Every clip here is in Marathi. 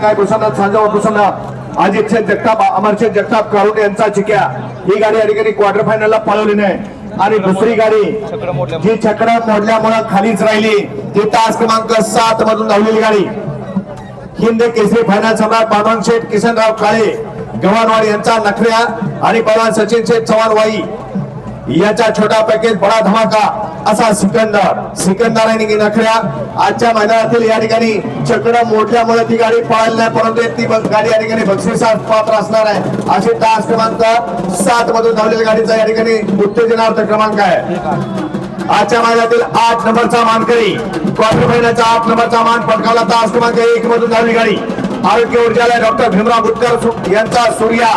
काय प्रसन्न सांजा प्रसन्न अजित शेठ जगताप अमरशेठ जगताप काळुटे यांचा चिक्या. ही गाडी या ठिकाणी क्वार्टर फायनल ला पळवली नाही. आणि दुसरी गाडी जी चक्र मोडल्यामुळे खालीच राहिली ती तास क्रमांक सात मधून धावलेली गाडी. हिंद केसरी फायनल सम्राट बाबन शेठ किसनराव काळे गव्हाणवाड यांचा नखऱ्या आणि पवान सचिन शेठ चव्हाण वाई. याचा छोटा पॅकेज बडा धमाका असा सिकंदर. सिकंदर आणि नखऱ्या आजच्या मैदानातील या ठिकाणी चक्र मोडल्यामुळे ती गाडी पळाली नाही परंतु ती गाडी या ठिकाणी बक्षिसात पात्र असणार आहे. अशी तास क्रमांक सात मधून धावलेल्या गाडीचा या ठिकाणी उत्तेजनार्थ क्रमांक आहे. आजच्या मैदानातील आठ नंबरचा मानकरी क्वार्टर फायनलचा आठ नंबरचा मान पटकावला तास क्रमांक एक मधून धावली गाडी. आरोग्य ऊर्जालय डॉक्टर भीमराव गुटकर यांचा सूर्या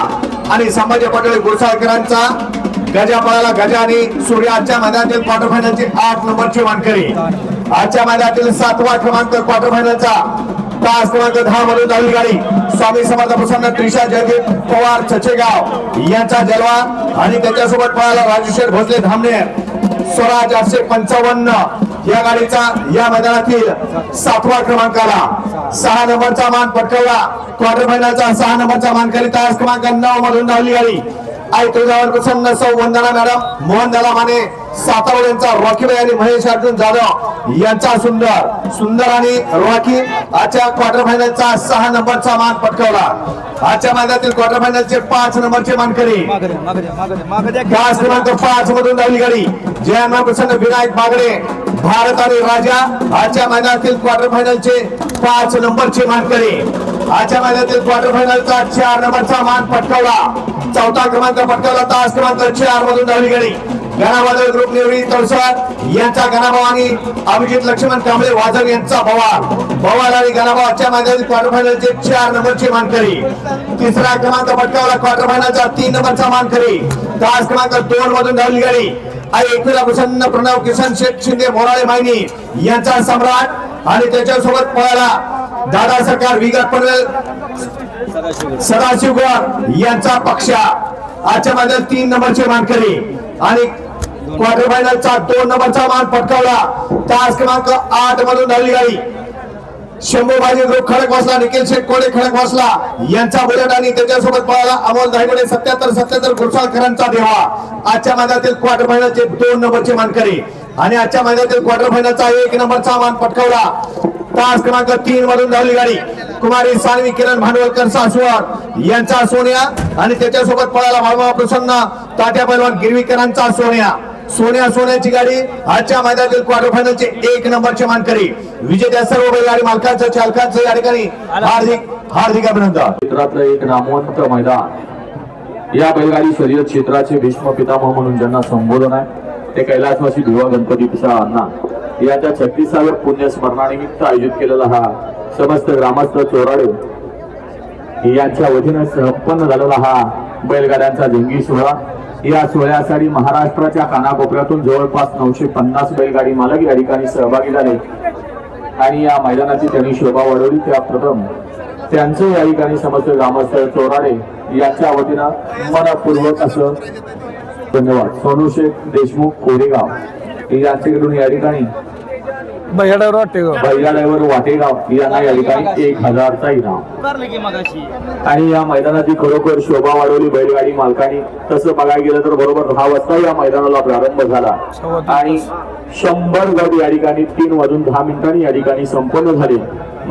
आणि संभाजी पाटील गुरसाळकरांचा गजा पळाला गजा आणि सूर्य आजच्या मैदानातील क्वार्टर फायनलची आठ नंबरची मानकरी. आजच्या मैदानातील सातवा क्रमांक क्वार्टर फायनलचा तास क्रमांक दहा मधून दहावी गाडी. स्वामी समर्थ प्रसन्न त्रिशा जयदीप पवार चचेगाव यांचा जलवा आणि त्याच्यासोबत पळाला राजेश्वर भोसले धामनेर स्वराज आठशे पंचावन्न या गाडीचा या मैदानातील सातवा क्रमांकाला. सहा नंबरचा मान पटकवला. क्वार्टर फायनलचा सहा नंबरचा मान करीत क्रमांक नऊ मधून धावली गाडी. आई तुझ्यावर प्रसन्न सौ वंदना मॅडम. मोहन दला माने सातारा यांचा रॉकीबाई आणि महेश अर्जुन जाधव यांचा सुंदर. सुंदर आणि रॉकी आजच्या क्वार्टर फायनलचा सहा नंबरचा मान पटकावला. आजच्या मैदानातील क्वार्टर फायनलचे पाच नंबरचे मानकरी. मागे क्रमांक पाच मधून धावली गाडी. जयन्मा प्रसन्न विनायक बागडे भारत आणि राजा आजच्या मैदानातील क्वार्टर फायनलचे पाच नंबरचे मानकरी. आजच्या मैदानातील क्वार्टर फायनलचा चार नंबरचा मान पटकावला. चौथा क्रमांक पटकावला तास क्रमांक चार मधून धावली गाडी. गणाबादल ग्रुप निवडी तळसर यांचा गणाभाव आणि अभिजित लक्ष्मण कांबळे वाजव यांचा भवाल भवाल आणि गणाभावाच्या मागे क्वार्टर फायनलचे चार नंबरची मानकरी. तिसरा क्रमांक पटकावला क्वार्टर फायनलचा तीन नंबरचा मानकरी. तास क्रमांक दोन मधून धावली गाडी. आई एकविरा प्रसन्न प्रणव किसन शेठ शिंदे मोराळे मायनी यांचा सम्राट आणि त्याच्यासोबत पळाला. दादा सरकार विगत पनवेल सदाशिवगड. यांचा पक्षा आजच्या माझ्या तीन नंबरचे मानकरी आणि क्वार्टर फायनलचा दोन नंबरचा मान पटकावला. तास क्रमांक आठ मधून धावली गाडी. शंभूबाजी ग्रुप खडक वासला निखिल शेख कोडे खडक वासला. यांचा बुलेट आणि त्याच्यासोबत पळाला अमोल धायगुडे सत्याहत्तर सत्याहत्तर गुरसाळकरांचा देवा. आजच्या मैदानातील क्वार्टर फायनलचे दोन नंबरचे मानकरी. आणि आजच्या मैदानातील क्वार्टर फायनलचा एक नंबरचा मान पटकावला. तास क्रमांक तीन मधून धावली गाडी. कुमारी सानवी किरण भांडवलकर सासवड यांचा सोन्या आणि त्याच्यासोबत पळाला भावा प्रसन्न तात्या पैलवान गिरवीकरांचा सोन्या. सोन्या सोन्याची गाडी आजच्या मैदानातील क्वार्टर फायनलचे एक नंबरचे मानकरी. विजेत्या सर्व बैलगाडी मालकांचं चालकांचं या ठिकाणी हार्दिक हार्दिक अभिनंदन. क्षेत्रातलं एक नामवंत मैदान. या बैलगाडी शर्यत क्षेत्राचे भीष्म पितामह म्हणून ज्यांना संबोधन आहे ते कैलासवासी धुवा गणपती पिसा अण्णा. याच्या छत्तीसाव्या पुण्यस्मरणानिमित्त आयोजित केलेला हा समस्त ग्रामस्थ चोराडे यांच्या वतीनं संपन्न झालेला हा बैलगाड्यांचा जंगी सोहळा. या सोहळ्यासाठी महाराष्ट्राच्या कानाकोपऱ्यातून जवळपास नऊशे पन्नास बैलगाडी मालक या ठिकाणी सहभागी झाले. आणि या मैदानाची त्यांनी शोभा वाढवली. त्या प्रथम त्यांचं या ठिकाणी समस्त ग्रामस्थ चोराडे यांच्या वतीनं मनपूर्वक असं धन्यवाद. सोनू शेख देशमुख कोरेगाव यांच्याकडून या ठिकाणी वाटते ग बैलाड्यावर वाटेगाव यांना या ठिकाणी एक हजारचा इनाम. उभारले की मगाशी. आणि या मैदानाची खरोखर शोभा वाढवली बैलगाडी मालकांनी. तसं बघायला गेलं तर बरोबर दहा वाजता या मैदानाला प्रारंभ झाला. आणि शंभर गट या ठिकाणी तीन वाजून दहा मिनिटांनी या ठिकाणी संपन्न झाले.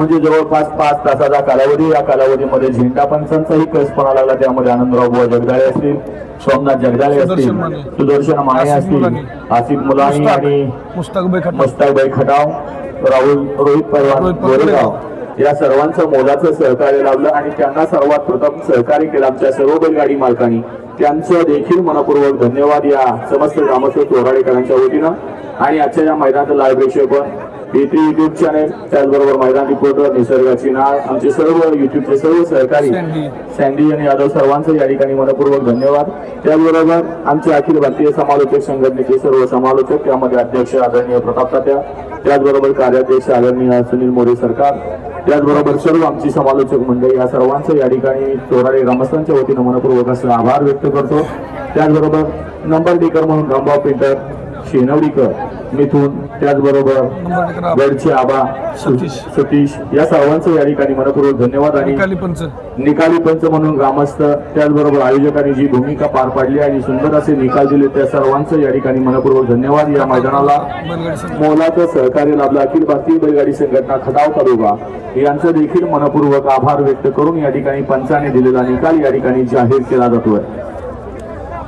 म्हणजे जवळपास पाच तासाचा कालावधी. या कालावधीमध्ये झेंडा पंचांचाही कसपणा लागला त्यामध्ये आनंदराव बुवा जगदाळे असतील सोमनाथ जगदाळे असतील सुदर्शन माने. असतील. आसिफ मुलानी आणि मस्ताकबाई खटाव राहुल रोहित रोहित गोरेगाव. या सर्वांचं मोलाचं सहकार्य लावलं आणि त्यांना सर्वात प्रथम सहकार्य केलं आमच्या सर्व बैलगाडी मालकांनी. त्यांचं देखील मनपूर्वक धन्यवाद या समस्त ग्रामस्थ चोराडेकरांच्या वतीनं. आणि आजच्या या मैदानाचं लाईव्ह प्रेक्षेपण बेत्री युट्यूब चॅनेल त्याचबरोबर मैदान रिपोर्टर निसर्गाची नाळ आमचे सर्व युट्यूबचे सर्व सहकारी सँडी. सँडी आणि यादव सर्वांचं या ठिकाणी मनपूर्वक धन्यवाद त्याचबरोबर आमचे अखिल भारतीय समालोचक संघटनेचे सर्व समालोचक त्यामध्ये अध्यक्ष आदरणीय प्रताप तात्या त्याचबरोबर कार्याध्यक्ष आदरणीय सुनील मोरे सरकार त्याचबरोबर सर्व आमची समालोचक मंडळी या सर्वांचं या ठिकाणी चोराडे ग्रामस्थांच्या वतीनं मनपूर्वक असं आभार व्यक्त करतो त्याचबरोबर नंबर टेकर म्हणून रामभाव पेंटर शेनवडीकर मिथून त्याचबरोबर गडचे आबा सतीश. या सर्वांचं या ठिकाणी मनपूर्वक धन्यवाद आणि निकाली पंच. म्हणून ग्रामस्थ त्याचबरोबर आयोजकांनी जी भूमिका पार पाडली आणि सुंदर असे निकाल दिले त्या सर्वांचं या ठिकाणी मनपूर्वक धन्यवाद. या मैदानाला मोलाचं सहकार्य लाभलं. अखिल भारतीय बैलगाडी संघटना खटाव तालुका. यांचं देखील मनपूर्वक आभार व्यक्त करून या ठिकाणी पंचाने दिलेला निकाल या ठिकाणी जाहीर केला जातोय.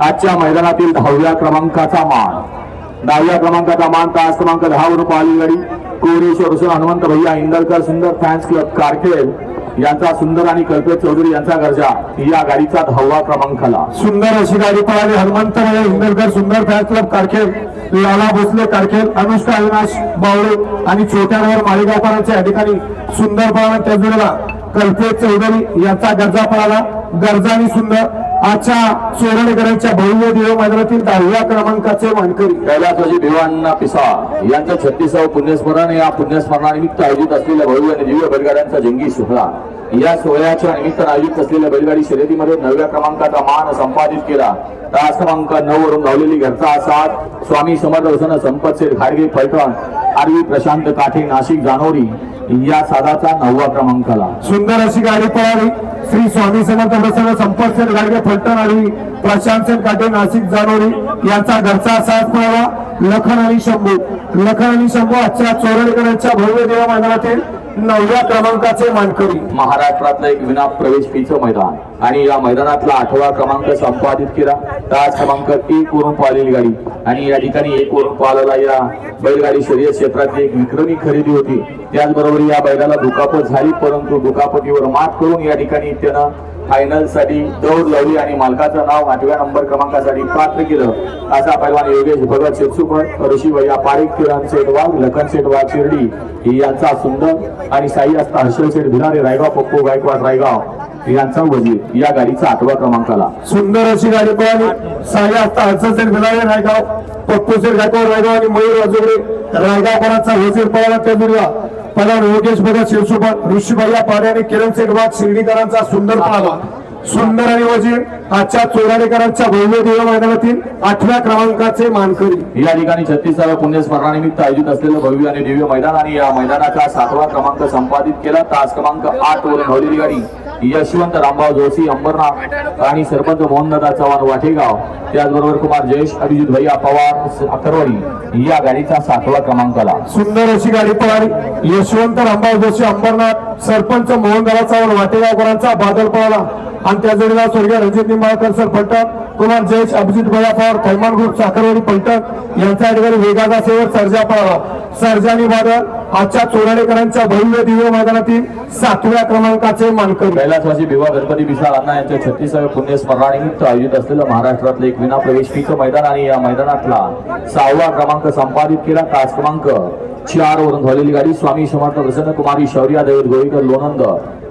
आजच्या मैदानातील दहाव्या क्रमांकाचा मान. दहाव्या क्रमांकाचा मान तास क्रमांक दहावर पाहिली गाडी कोरेश्वर हनुमंत भैया इंदलकर सुंदर फॅन्स क्लब कारखेल यांचा सुंदर आणि कल्पेश चौधरी यांचा गरजा या गाडीचा दहावा क्रमांकाला. सुंदर अशी गाडी पळाली. हनुमंत इंदरकर सुंदर फॅन क्लब कारखेल लाला भोसले कारखेल अनुष्का अविनाश बावळे आणि छोट्यावर माळेगावकरांच्या या ठिकाणी सुंदर पळाला. त्याच जोडीला कल्पेश चौधरी यांचा गरजा पळाला. गरजा आणि सुंदर आजच्या सोरणकरांच्या भव्य देव मैदानातील दहाव्या क्रमांकाचे मानकरी कैलासवाजी भिवांना पिसा यांचं छत्तीसावं पुण्यस्मरण या पुण्यस्मरणानिमित्त आयोजित असलेल्या भव्य आणि दिव्य बैलगाड्यांचा जंगी सोहळा या सोहळ्याच्या निमित्तानं आयोजित असलेल्या बैलगाडी शर्यतीमध्ये नवव्या क्रमांकाचा मान संपादित केला. तास क्रमांक नऊ वरून धावलेली घरचा सात स्वामी समर्थ वसन संपत शेठ खाडगे फलटण आरवी प्रशांत काठे नाशिक जानोरी या साधाचा नववा क्रमांकाला. सुंदर अशी गाडी पळाली. श्री स्वामी समर्थ प्रसन्न संपत सेन गाडगे फलटण आणि प्रशांत सेन काटे नाशिक जानोरी यांचा घरचा साथ पळाला. लखन आणि शंभू. लखन आणि शंभू आजच्या चोरडकरांच्या भव्य देवा मैदानातील नवव्या क्रमांकाचे मानकरी. महाराष्ट्रातलं एक विना प्रवेश फीचं मैदान. आणि या मैदानातला आठवा क्रमांक संपादित केला. तास क्रमांक एक वरून पाहिलेली गाडी. आणि या ठिकाणी एक वरून पाहिलेला या बैलगाडी शरीर क्षेत्रातली एक विक्रमी खरेदी होती. त्याचबरोबर या बैलाला दुखापत झाली परंतु दुखापतीवर मात करून या ठिकाणी त्यानं फायनलसाठी दौड लावली आणि मालकाचं नाव आठव्या नंबर क्रमांकासाठी पात्र केलं. असा पैलवान योगेश भगत शेतसुकर ऋषी भैया पारिक किरण शेठ लखन शेठ शिर्डी. यांचा सुंदर आणि साई असता हर्षल शेठ भिलारे रायगाव पप्पू गायकवाड रायगाव. यांचा वजीर या गाडीचा आठवा क्रमांकाला सुंदर अशी गाडी पळाली. साई आता हर्षल सेन बिलारे रायगाव पप्पू सेन गायकवाड रायगाव आणि मयूर राजुगडे रायगावकरांचा वजीर पळाला त्या पलान योगेश भगत शिवसुपर ऋषीभैया पाडे आणि किरण सेठ वाघ शिर्डीकरांचा सुंदर पळाला. सुंदर आणि वजीर आजच्या चोराडेकरांच्या भव्य देव मैदानातील आठव्या क्रमांकाचे मानकरी. या ठिकाणी छत्तीसाव्या पुण्यस्मरणानिमित्त आयोजित असलेलं भव्य आणि दिव्य मैदान आणि या मैदानाचा सातवा क्रमांक संपादित केला. तास क्रमांक आठ वरून धावलेली गाडी यशवंत रामभाव जोशी अंबरनाथ आणि सरपंच मोहनदादा चव्हाण वाटेगाव. त्याचबरोबर कुमार जयेश अभिजित भैया पवार अकरवाडी या गाडीचा सातवा क्रमांकाला. सुंदर अशी गाडी पळाली. यशवंत रामभाऊ जोशी अंबरनाथ सरपंच मोहनदादा चव्हाण वाटेगावकरांचा बादल पळाला. आणि त्या जोडीला स्वर्गीय रणजित निंबाळकर सर फलटण कुमार जयेश अभिजित भैया पवार थैमान ग्रुप साखरवाडी फलटण यांच्या ठिकाणी वेगाचा सेवक सर्जा पळाला. सर्जानी बादल आजच्या चोराडेकरांच्या भव्य दिव्य मैदानातील सातव्या क्रमांकाचे मानकरी. कैलासवासी भिवा गणपती विशाल अण्णा यांच्या छत्तीसाव्या पुण्यस्मरणानिमित्त आयोजित असलेलं महाराष्ट्रातलं एक विना प्रवेश मैदान आणि या मैदानातला सहावा क्रमांक संपादित केला. तास क्रमांक चार वरून झालेली गाडी स्वामी समर्थ प्रसन्न कुमारी शौर्या दैवत गोविकर लोणंद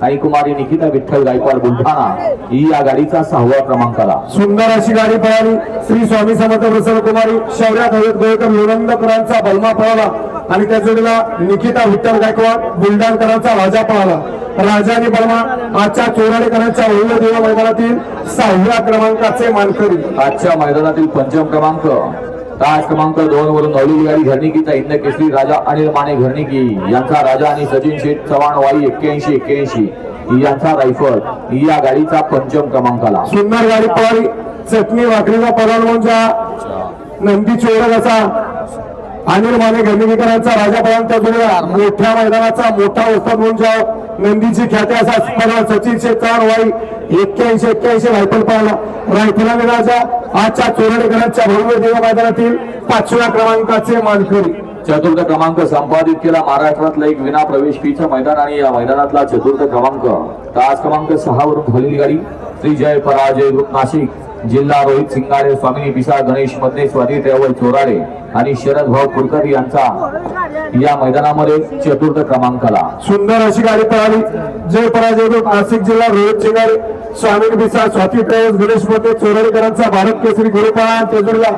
आणि कुमारी निकिता विठ्ठल गायकवाड बुलढाणा ही या गाडीचा सहावा क्रमांकाला. सुंदर अशी गाडी पळाली. श्री स्वामी समर्थ प्रसन्न कुमारी शौर्या दवेत गोयकर लोणंदकरांचा बलमा पळाला. आणि त्या जोडीला निकिता विठ्ठल गायकवाड बुलढाणकरांचा राजा पळाला. राजा आणि बलमा आजच्या चोराडेकरांच्या भव्य देव मैदानातील सहाव्या क्रमांकाचे मानकरी. आजच्या मैदानातील पंचम क्रमांक. तास क्रमांक दोन वरून धावलेली गाडी घरणिकीचा हिंद केसरी राजा अनिल माने घरणिकी. यांचा राजा आणि सचिन शेठ चव्हाण वाई एक्क्याऐंशी एक्क्याऐंशी. यांचा रायफल. या गाडीचा पंचम क्रमांकाला. सुंदर गाडी पळाली. चटणी वाकडीचा पलालवंजा नंदी चोरक असा अनिल माने घरणिकीकरांचा राजा पळाला त्या मोठ्या मैदानाचा मोठा वस्ताद म्हणून नंदीची ख्याती असा पळाला सचिन चार वाई एक्क्याऐंशी एक्क्याऐंशी रायफल पळाला रायफला राजा आजच्या चोरडेकरांच्या भव्य देव मैदानातील पाचव्या क्रमांकाचे मानकरी. चतुर्थ क्रमांक संपादित केला महाराष्ट्रातला एक विना प्रवेश फीचं मैदान आणि या मैदानातला चतुर्थ क्रमांक. तास क्रमांक सहा वरून झालेली गाडी. श्री जय पराजय ग्रुप नाशिक. जिल्हा रोहित सिंगारे स्वामिनी पिसा गणेश मधने स्वाती ट्रॅव्हल चोराडे आणि शरद भाऊ कुलकर यांचा या मैदानामध्ये चतुर्थ क्रमांकाला. सुंदर अशी गाडी पळाली. जय पराजय नाशिक जिल्हा रोहित चिंगारे स्वामी बिसा स्वाती ट्रॅव्हल्स गणेशमध्ये चोरडीकरांचा भारत केसरी गुरुपाळा तेजुरीला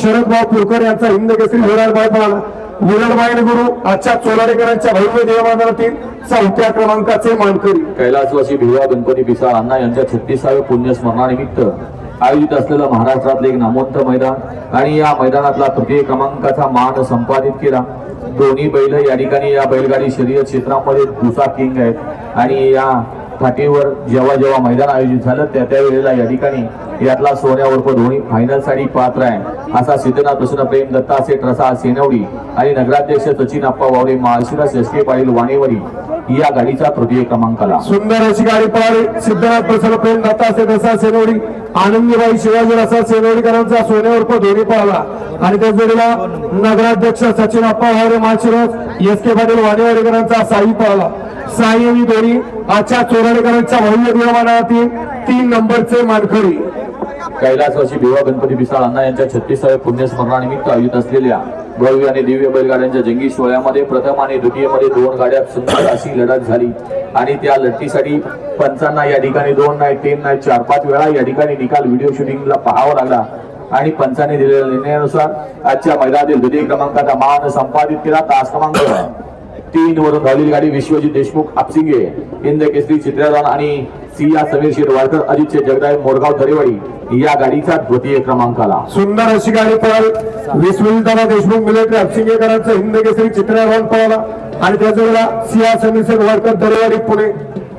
शरद भाऊ पुरकर यांचा हिंद केसरी विराट भाई पळाला. विराट गुरु आजच्या चोराडेकरांच्या भव्य देवमानातील चौथ्या क्रमांकाचे मानकरी. कैलासवासी भिवा गणपती पिसाळ अण्णा यांच्या छत्तीसाव्या पुण्यस्मरणानिमित्त आयोजित असलेलं महाराष्ट्रातलं एक नामवंत मैदान आणि या मैदानातला तृतीय क्रमांकाचा मान संपादित केला. दोन्ही बैल या ठिकाणी या बैलगाडी शर्यत क्षेत्रामध्ये दुसा किंग आहेत. आणि या फाटीवर जेव्हा जेव्हा मैदान आयोजित झालं त्या त्यावेळेला या ठिकाणी यातला सोन्यावर धोनी फायनलसाठी पात्र आहे. असा सिद्धनाथ प्रसन्न प्रेम दत्ता सेठ रसा सेनवडी आणि नगराध्यक्ष सचिन अप्पा वावरे माळशिरस एस के पाटील वाणेवरी या गाडीचा तृतीय क्रमांकाला सुंदर अशी गाडी पळाली सिद्धनाथ प्रसन्न प्रेम दत्ता असे रसा सेनवडी आनंदीबाई शिवाजी रसा सेनवडीकरांचा सोन्यावर धोनी पळाला आणि त्या जोडीला नगराध्यक्ष सचिन अप्पा वावरे माळशिरस एस के पाटील वाणेवाडीकरांचा साई पळाला साई आणि धोनी आजच्या चोराडेकरांच्या भव्य दिवामानातील तीन नंबरचे मानकरी. कैलासवासी भिवा गणपती पिसाळ अण्णा यांच्या छत्तीसाव्या पुण्यस्मरणानिमित्त आयोजित असलेल्या भव्य आणि दिव्य बैलगाड्यांच्या जंगी सोहळ्यामध्ये प्रथम आणि द्वितीयमध्ये दोन गाड्या सुंदर अशी लढत झाली. आणि त्या लढतीसाठी पंचांना या ठिकाणी दोन नाही तीन नाही चार पाच वेळा या ठिकाणी निकाल व्हिडिओ शूटिंगला पाहावा लागला. आणि पंचाने दिलेल्या निर्णयानुसार आजच्या मैदानातील द्वितीय क्रमांकाचा मान संपादित केला. तास क्रमांक तीन वरून धावलेली गाडी विश्वजित देशमुख आपसिंगे इंद केसरी चित्रदान आणि सिया समीर शिरवाडकर अजितचे जगदाय मोरगाव दरेवाडी या गाडीचा द्वितीय क्रमांकाला. सुंदर अशी गाडी पळाली. विश्वजिताना देशमुख मिलिटरी अपसिंगेकरांचं हिंद केसरी चित्ररावण पळाला. आणि त्याचवेळेला सिया समीर शिरवाडकर दरेवाडी पुणे.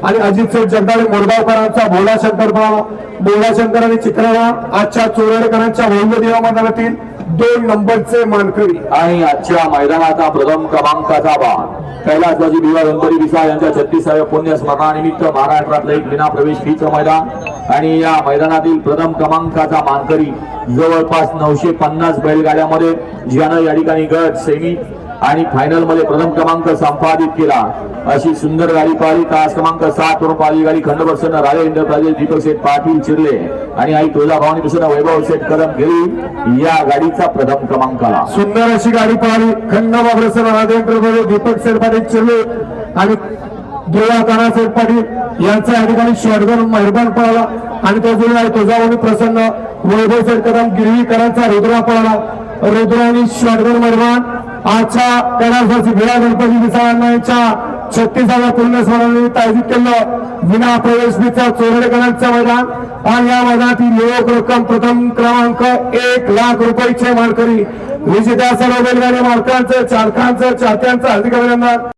आणि अजित सेठ जगदाळे मोरगावकरांचा भोला शंकर पळाला. भोला शंकर आणि चित्रराव आजच्या चोरडेकरांच्या भव्य देवा मैदानातील दोन नंबरचे मानकरी. आणि आजच्या मैदानाचा प्रथम क्रमांकाचा भाग. कैलासवासी भिवा गणपती विसा यांच्या छत्तीसाव्या पुण्य स्मरणानिमित्त महाराष्ट्रातलं एक विना प्रवेश फीचं मैदान. आणि या मैदानातील प्रथम क्रमांकाचा मानकरी जवळपास नऊशे पन्नास बैलगाड्यामध्ये ज्यानं या ठिकाणी गट सेमी आणि फायनलमध्ये प्रथम क्रमांक संपादित केला. अशी सुंदर गाडी पाहिली. तास क्रमांक सात वरून पाहिली गाडी. खंडप्रसन्न राजे इंद्रप्राजे दीपक शेठ पाटील चिरले. आणि आई तुळजाभवानी प्रसन्न वैभव शेठ कदम गेली या गाडीचा प्रथम क्रमांकाला सुंदर अशी गाडी पाहिली. खंडोबा प्रसन्न राजेंद्र दीपक शेठ पाटील चिरले. आणि देवा कानासेठ पाटील यांचा या ठिकाणी शॉटगन मैदान पळाला. आणि त्या जुळला तुळजाभवानी प्रसन्न वैभव शेठ कदम गिरवीकरांचा रुद्रा पळाला. रुद्राने शॉटगन मैदान आजच्या कैलासवासी भिडा गणपती विसाळांना यांच्या छत्तीसाव्या पूर्ण आयोजित केलं. विना प्रवेशनीचा चोरडेकरांचं मैदान. आणि या मैदानातील लोक रक्कम प्रथम क्रमांक एक लाख रुपयाचे मानकरी. विजेत्या सर्व बैलगाडी मालकांचं चालकांचं चाहत्यांचं हार्दिक अभिनंदन.